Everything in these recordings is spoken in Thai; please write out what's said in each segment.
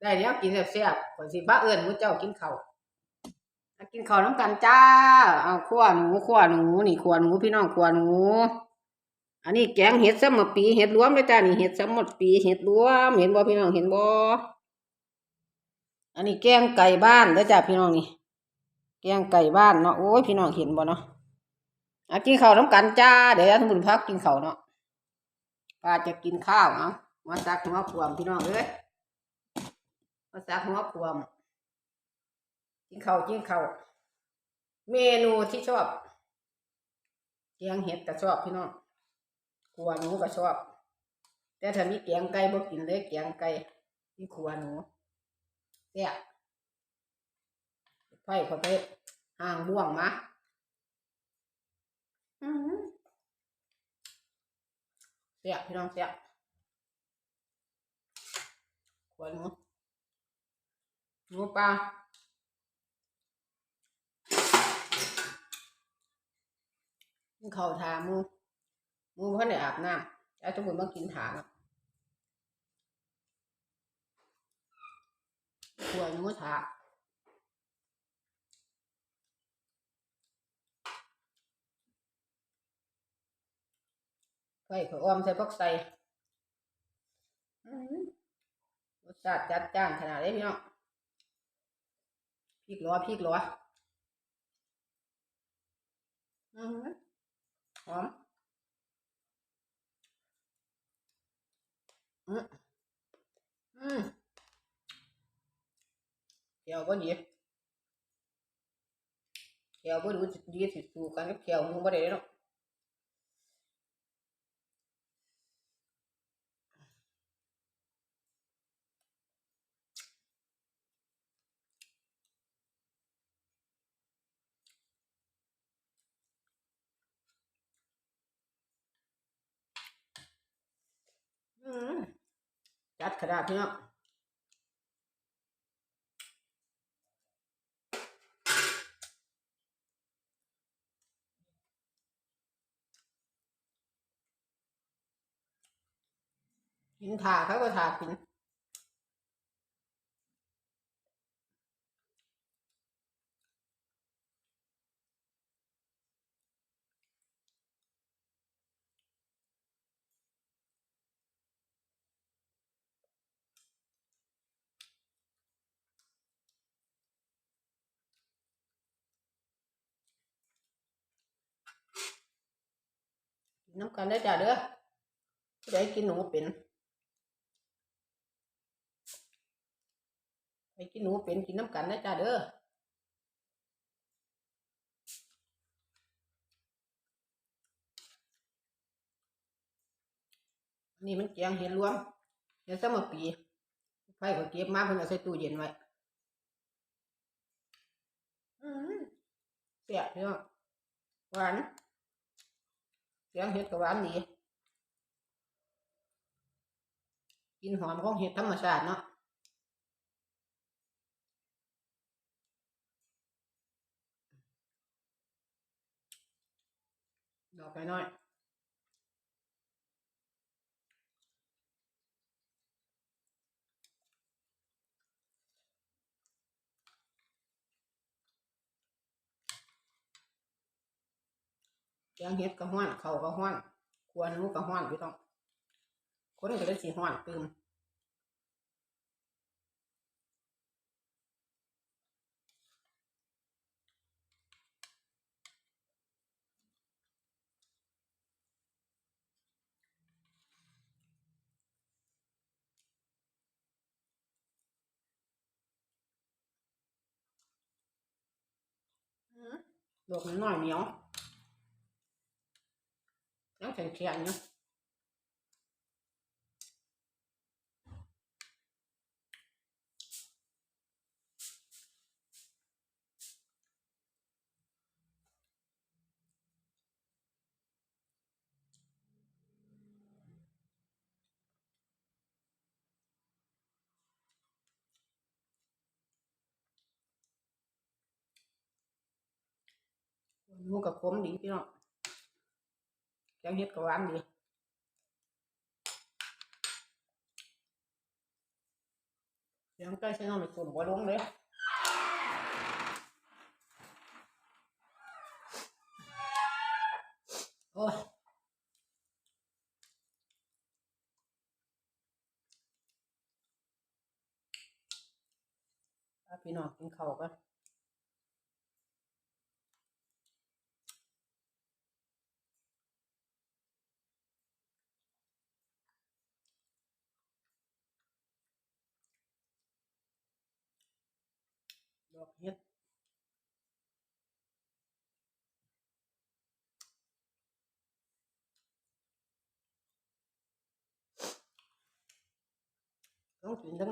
ได้แล้วกินแซ่บๆข่อยสิบ้าเอิ้นมื้อเจ้ากินข้าวกินข้าวน้ำกันจ้า เอาขั่วหนูขั่วหนูนี่ขั่วหนูพี่น้องขั่วหนู อันนี้แกงเห็ดสมปีเห็ดรวมเลยจ้านี่เห็ดสมปีเห็ดรวมเห็นบ่พี่น้องเห็นบ่อันนี้แกงไก่บ้านเด้อจ้าพี่น้องนี่ แกงไก่บ้านเนาะโอ้ยพี่น้องเห็นบ่เนาะอะกินข้าวน้ำกันจ้าเดี๋ยวทุกคนพักกินข้าวเนาะป้าจะกินข้าวเอาะมาซักหัวขวมพี่น้องเอ้ย มาซักหัวขวมกินข้ากินข้าเมนูที่ชอบแกงเห็ดก็ชอบพี่น้องขัวหนูก็ชอบ แต่ถ้ามีแกงไก่บ่กินเลยแกงไก่ที่ขัวหนูแซ่บไฟเขาไปห่างบ่วงมาเสียพี่น้องเสียขวดหนู หนูปลากินข้าทามูมูเพิ่นได้อาบน้ำแล้วทุกคนมากินถามขวดหนูถาไฟข้าวอ้อมใส่ผักใส่อื้อหือรสชาติจัดจ้านขนาดนี้พี่น้อง พริกล้อพริกล้ออือหือหอมอืมอืมเขียวบ่ดีเขียวบ่ดูดีสิสู้กันกับเขียวหมูบ่ได้เนาะ อืม จัดขนาดพี่น้องกินถ่าเขาก็ถ่ากิน น้ำกันได้จ้ะเด้อผู้ใดกินหนูเป็นไปกินหนูเป็นกินน้ำกันได้จ้ะเด้อนี่มันแกงเห็ดรวมเห็ดสมปีไฟก็เก็บมาเพิ่นเอาใส่ตู้เย็นไว้อืมเสียบพี่น้อหวาน แกงเห็ดก็หวานดีกินหอมของเห็ดธรรมชาติเนาะดอกไปน้อย แกงเห็ดก็ห้อนเขาก็ห้อนครัวหนูก็ห้อนพี่ต้องคนก็เลยสิห้อนตื่มลวกน้อยเหนียว ยังแข็งแข็งอยู่หมูกับขมดีพี่น้องแกงเห็ดก็หวานดีเสียงใกล้ใช่น้อง ไม่ตุ่มบ่ลงเลยโอ้ยเอาพี่น้องกินข้าวกัน ดอกเห็ดต้องกินทั้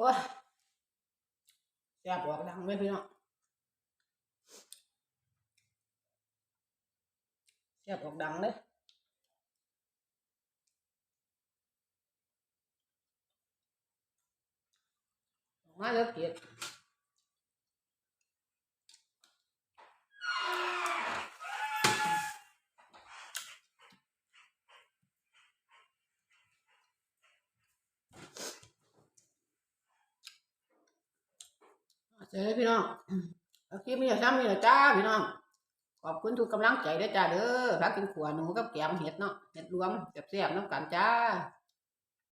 งน้เนาแซ่บหลายโอ้ยแซ่บอกดังเลยพี่น้องแซ่บออกดังเลยมาแล้วเกียด เจอเลยพี่น้องเอาคลิปนี้ซ้ำนี่แหละจ้าพี่น้อง ขอบคุณทุกกำลังใจด้อจ้าเด้อรักกินขวหนูกับแกงเห็ดเนาะ เห็ดรวมแซ่บๆน้ำกันจ้า